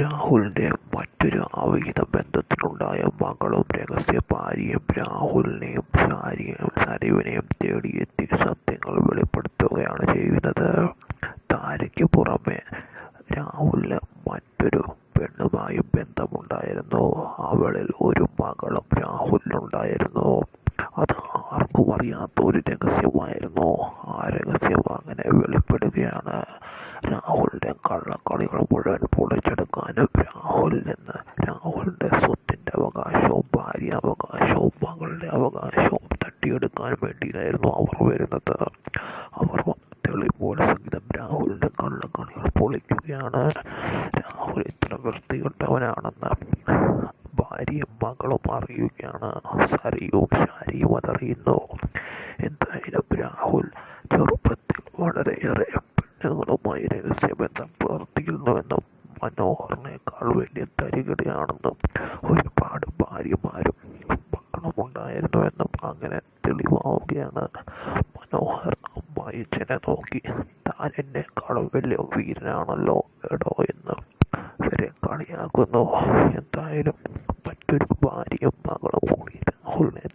രാഹുലിന്റെ മറ്റൊരു അവിഹിത ബന്ധത്തിലുണ്ടായ മകളും രഹസ്യ ഭാര്യയും രാഹുലിനെയും സരീവിനെയും തേടിയെത്തി സത്യങ്ങൾ വെളിപ്പെടുത്തുകയാണ് ചെയ്യുന്നത്. താരയ്ക്ക് പുറമെ രാഹുലിന് മറ്റൊരു പെണ്ണുമായും ബന്ധമുണ്ടായിരുന്നു. അവളിൽ ഒരു മകളും രാഹുലിനുണ്ടായിരുന്നു. അത് ആർക്കും അറിയാത്ത ഒരു രഹസ്യമായിരുന്നു. ആ രഹസ്യം അങ്ങനെ വെളിപ്പെടുകയാണ്. രാഹുലിന്റെ കള്ളക്കളികൾ മുഴുവൻ പൊളിച്ചെടുക്കാനും രാഹുൽ നിന്ന് രാഹുലിന്റെ സ്വത്തിന്റെ അവകാശവും ഭാര്യ അവകാശവും മകളുടെ അവകാശവും തട്ടിയെടുക്കാൻ വേണ്ടിയിട്ടായിരുന്നു അവർ വരുന്നത്. അവർ തെളിവുപോലെ സഹിതം രാഹുലിന്റെ കള്ളക്കളികൾ പൊളിക്കുകയാണ്. രാഹുൽ ഇത്ര വൃത്തികെട്ടവനാണെന്ന് ഭാര്യയും മകളും അറിയുകയാണ്. സരിയും ശാരിയും അതറിയുന്നു. എന്തായാലും രാഹുൽ ചെറുപ്പത്തിൽ വളരെയേറെ പെണ്ണുങ്ങളുമായി രഹസ്യബന്ധം പുലർത്തിയിരുന്നുവെന്നും മനോഹറിനേക്കാൾ വലിയ തരികിടയാണെന്നും ഒരുപാട് ഭാര്യമാരും മക്കളുമുണ്ടായിരുന്നുവെന്നും അങ്ങനെ തെളിവാവുകയാണ്. മനോഹർ അമ്മായിച്ചനെ നോക്കി താൻ എന്നെക്കാളും വലിയ വീരനാണല്ലോ എടോ എന്ന് വരെ കളിയാക്കുന്നു. എന്തായാലും മറ്റൊരു ഭാര്യയും മകളും കൂടി രാഹുലിനെ